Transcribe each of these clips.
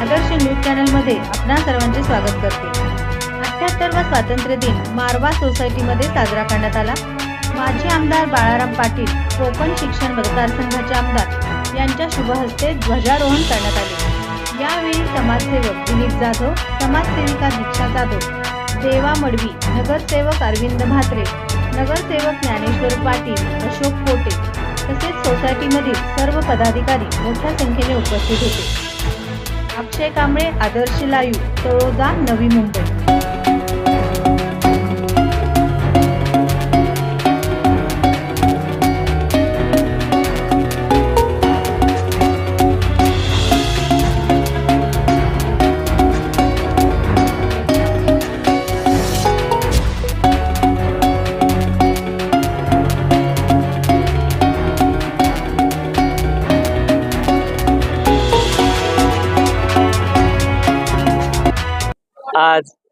आदर्श news चॅनलमध्ये आपणा सर्वांचे स्वागत करते. अठ्ठ्याहत्तरवा स्वातंत्र्य दिन मारवा सोसायटीमध्ये साजरा करण्यात आला. माजी आमदार बाळाराम पाटील कोकण शिक्षण मतदारसंघाचे आमदार यांच्या शुभहस्ते ध्वजारोहण करण्यात आले. यावेळी समाजसेवक दिलीप जाधव समाजसेविका दीक्षा जाधव देवा मडवी नगरसेवक अरविंद म्हात्रे नगरसेवक ज्ञानेश्वर पाटील अशोक कोटे तसेच सोसायटीमधील सर्व पदाधिकारी मोठ्या संख्येने उपस्थित होते. अक्षय कांबळे आदर्श लाईव्ह तळोदा नवी मुंबई.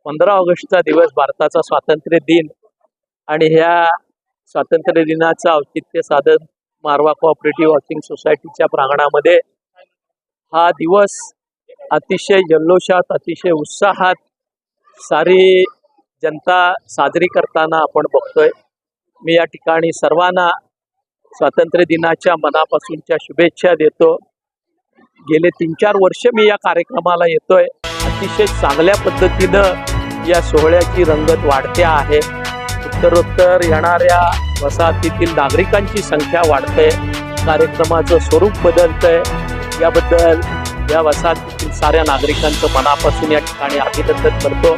पंधरा ऑगस्टचा दिवस भारताचा स्वातंत्र्य दिन आणि ह्या स्वातंत्र्य दिनाचं औचित्य साधन मारवा कोऑपरेटिव्ह वॉचिंग सोसायटीच्या प्रांगणामध्ये हा दिवस अतिशय जल्लोषात अतिशय उत्साहात सारी जनता साजरी करताना आपण बघतोय. मी या ठिकाणी सर्वांना स्वातंत्र्य दिनाच्या मनापासूनच्या शुभेच्छा देतो. गेले तीन चार वर्ष मी या कार्यक्रमाला येतोय. अतिशय चांगल्या पद्धतीनं या सोहळ्याची रंगत वाढते आहे. उत्तरोत्तर येणाऱ्या वसाहतीतील नागरिकांची संख्या वाढते कार्यक्रमाचं स्वरूप बदलतंय. याबद्दल या वसाहतीतील साऱ्या नागरिकांचं मनापासून या ठिकाणी अभिनंदन करतो.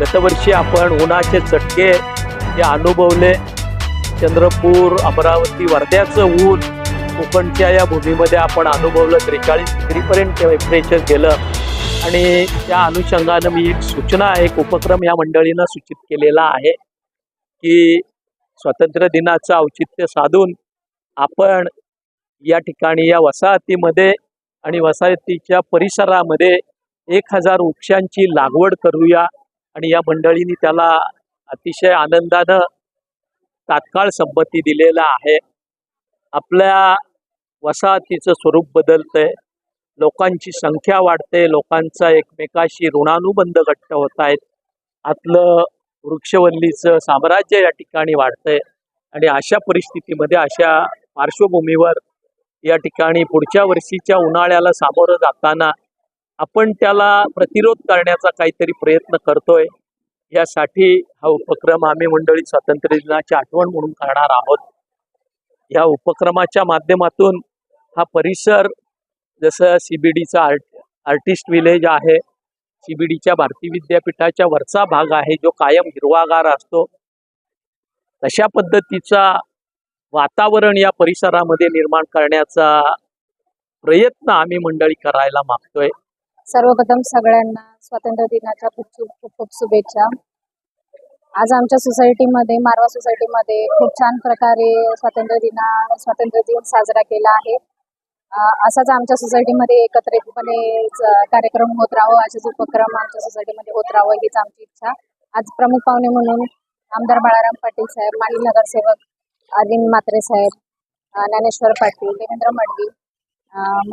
गतवर्षी आपण उन्हाचे चटके हे अनुभवले. चंद्रपूर अमरावती वर्ध्याचं ऊन कोकणच्या या भूमीमध्ये आपण अनुभवलं. त्रेचाळीस डिग्रीपर्यंत टेम्परेचर गेलं. आणि त्या अनुषंगानं मी एक सूचना एक उपक्रम या मंडळीनं सूचित केलेला आहे की स्वातंत्र्य दिनाचं औचित्य साधून आपण या ठिकाणी या वसाहतीमध्ये आणि वसाहतीच्या परिसरामध्ये एक हजार वृक्षांची लागवड करूया आणि या मंडळींनी त्याला अतिशय आनंदानं तात्काळ संमती दिलेला आहे. आपल्या वसाहतीचं स्वरूप बदलतंय. लोकांची संख्या वाढते लोकांचा एकमेकाशी ऋणानुबंध घट्ट होत आहेत. आतलं वृक्षवल्लीचं साम्राज्य या ठिकाणी वाढतंय आणि अशा परिस्थितीमध्ये अशा पार्श्वभूमीवर या ठिकाणी पुढच्या वर्षीच्या उन्हाळ्याला सामोरं जाताना आपण त्याला प्रतिरोध करण्याचा काहीतरी प्रयत्न करतोय. यासाठी हा उपक्रम आम्ही मंडळी स्वातंत्र्य दिनाची आठवण म्हणून करणार आहोत. या उपक्रमाच्या माध्यमातून हा परिसर जसं सी बी डीचं आर्ट आर्टिस्ट विलेज आहे सी बी डीच्या भारती विद्यापीठाच्या वरचा भाग आहे जो कायम हिरवागार असतो. तशा पद्धतीचा वातावरण या परिसरामध्ये निर्माण करण्याचा प्रयत्न आम्ही मंडळी करायला मागतोय. सर्वप्रथम सगळ्यांना स्वातंत्र्य दिनाच्या खूप खूप खूप शुभेच्छा. आज आमच्या सोसायटीमध्ये मारवा सोसायटीमध्ये खूप छान प्रकारे स्वातंत्र्य दिना स्वातंत्र्य दिन साजरा केला आहे. असाच आमच्या सोसायटीमध्ये एकत्रितपणे कार्यक्रम होत राहावं असेच उपक्रम आमच्या सोसायटीमध्ये होत राहावं हीच आमची इच्छा. आज प्रमुख पाहुणे म्हणून आमदार बाळाराम पाटील साहेब माजी नगरसेवक अरविंद म्हात्रे साहेब ज्ञानेश्वर पाटील देवेंद्र मडवी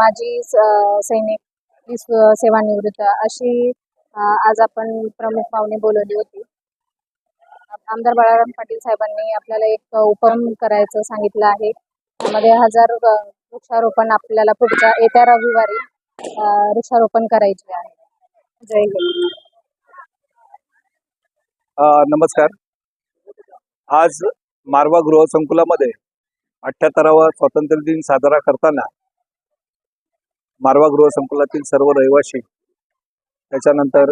माजी स- सैनिक सेवानिवृत्त अशी आज आपण प्रमुख पाहुणे बोलवली होती. आमदार बाळाराम पाटील साहेबांनी आपल्याला एक उपक्रम करायचं सांगितलं आहे. त्यामध्ये हजार वृक्षारोपण आपल्याला पुढच्या येत्या रविवारी वृक्षारोपण करायचे आहे. जय नमस्कार. आज मारवा गृहसंकुलामध्ये अठ्याहत्तरावा स्वातंत्र्य दिन साजरा करताना मारवा गृहसंकुलातील सर्व रहिवासी त्याच्यानंतर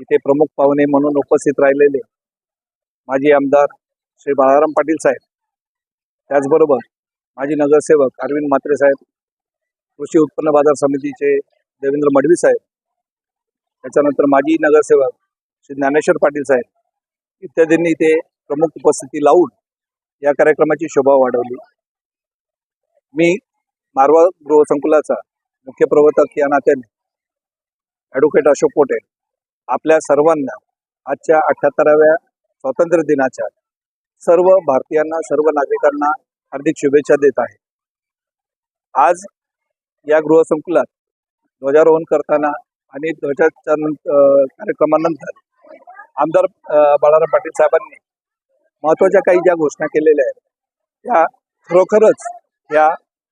इथे प्रमुख पाहुणे म्हणून उपस्थित राहिलेले माजी आमदार श्री बाळाराम पाटील साहेब. त्याचबरोबर माजी नगरसेवक अरविंद म्हात्रे साहेब कृषी उत्पन्न बाजार समितीचे देवेंद्र मडवी साहेब त्याच्यानंतर माजी नगरसेवक श्री ज्ञानेश्वर पाटील साहेब इत्यादींनी इथे प्रमुख उपस्थिती लावून या कार्यक्रमाची शोभा वाढवली. मी मारवा गृहसंकुलाचा मुख्य प्रवर्तक या नात्याने ॲडव्होकेट अशोक पोटे आपल्या सर्वांना आजच्या अठ्ठ्याहत्तराव्या स्वातंत्र्य दिनाच्या सर्व भारतीयांना सर्व नागरिकांना हार्दिक शुभेच्छा देत आहे. आज या गृहसंकुलात ध्वजारोहण करताना आणि ध्वजाच्या नंतर कार्यक्रमानंतर आमदार बाळाराम पाटील साहेबांनी महत्त्वाच्या काही ज्या घोषणा केलेल्या आहेत त्या खरोखरच या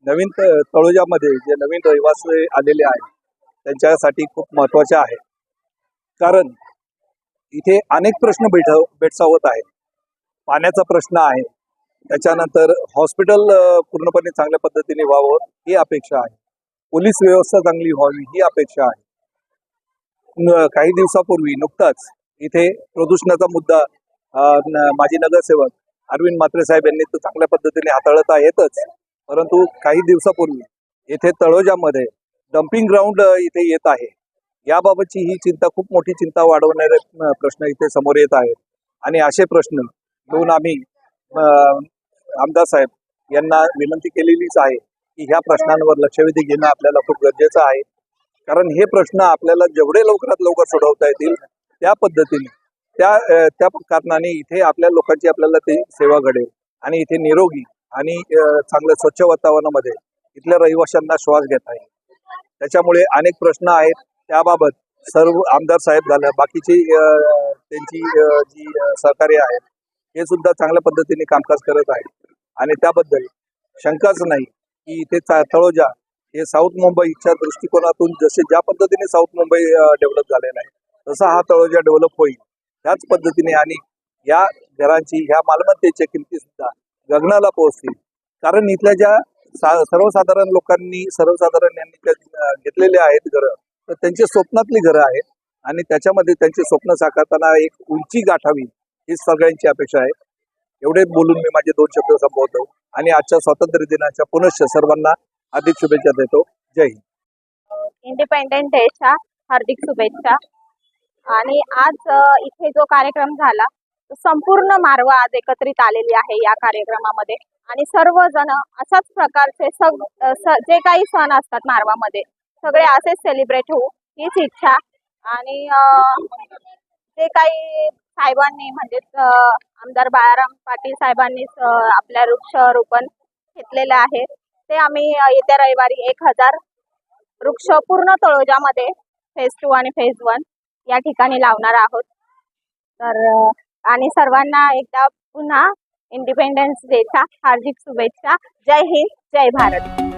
नवीन तळोजामध्ये जे नवीन रहिवासी आलेले आहेत त्यांच्यासाठी खूप महत्त्वाच्या आहेत. कारण इथे अनेक प्रश्न भेट भेडसावत आहेत. पाण्याचा प्रश्न आहे त्याच्यानंतर हॉस्पिटल पूर्णपणे चांगल्या पद्धतीने व्हावं ही अपेक्षा आहे. पोलीस व्यवस्था चांगली व्हावी ही अपेक्षा आहे. काही दिवसापूर्वी नुकताच इथे प्रदूषणाचा मुद्दा माजी नगरसेवक अरविंद म्हात्रे साहेब यांनी तो चांगल्या पद्धतीने हाताळता येतच परंतु काही दिवसापूर्वी येथे तळोजामध्ये डम्पिंग ग्राउंड इथे येत आहे. याबाबतची ही चिंता खूप मोठी चिंता वाढवणारे प्रश्न इथे समोर येत आहेत. आणि असे प्रश्न घेऊन आम्ही आमदार साहेब यांना विनंती केलेलीच आहे की ह्या प्रश्नांवर लक्षवेधी घेणं आपल्याला खूप गरजेचं आहे. कारण हे प्रश्न आपल्याला जेवढे लवकरात लवकर सोडवता येतील त्या पद्धतीने त्या त्या कारणाने इथे आपल्या लोकांची आपल्याला ती सेवा घडेल. आणि इथे निरोगी आणि चांगलं स्वच्छ वातावरणामध्ये इथल्या रहिवाशांना श्वास घेता येईल. त्याच्यामुळे अनेक प्रश्न आहेत. त्याबाबत सर्व आमदार साहेब झालं. बाकीची त्यांची जी सहकार्य आहेत हे सुद्धा चांगल्या पद्धतीने कामकाज करत आहे आणि त्याबद्दल शंकाच नाही की इथे चा- तळोजा हे साऊथ मुंबईच्या दृष्टिकोनातून जसे ज्या पद्धतीने साऊथ मुंबई डेव्हलप झालेला आहे तसा हा तळोजा डेव्हलप होईल. त्याच पद्धतीने आणि या घरांची ह्या मालमत्तेच्या किमती सुद्धा गगनाला पोहोचतील. कारण इथल्या ज्या सा- सर्वसाधारण लोकांनी सर्वसाधारण यांनी घेतलेले आहेत घरं तर त्यांची स्वप्नातली घरं आहेत. आणि त्याच्यामध्ये त्यांचे स्वप्न साकारताना एक उंची गाठावी ही सगळ्यांची अपेक्षा आहे. एवढे बोलून मी माझे दोन शब्द संपवतो आणि आजच्या स्वातंत्र्य दिनाच्या पुनश्च सर्वांना हार्दिक शुभेच्छा देतो. जय हिंद. इंडिपेंडंट डेच्या हार्दिक शुभेच्छा. आणि आज इथे जो कार्यक्रम झाला संपूर्ण मारवा आज एकत्रित आलेली आहे या कार्यक्रमामध्ये. आणि सर्वजण अशाच प्रकारचे सग जे काही सण असतात मारवामध्ये सगळे असेच सेलिब्रेट होऊ हीच इच्छा. आणि जे काही साहेबांनी म्हणजे आमदार बाळाराम पाटील साहेबांनी आपल्या वृक्षारोपण घेतलेलं आहे. ते आम्ही येत्या रविवारी एक हजार वृक्ष पूर्ण तळोजामध्ये फेज टू आणि फेज वन या ठिकाणी लावणार आहोत. तर आणि सर्वांना एकदा पुन्हा इंडिपेंडन्स डेच्या हार्दिक शुभेच्छा. जय हिंद जय भारत.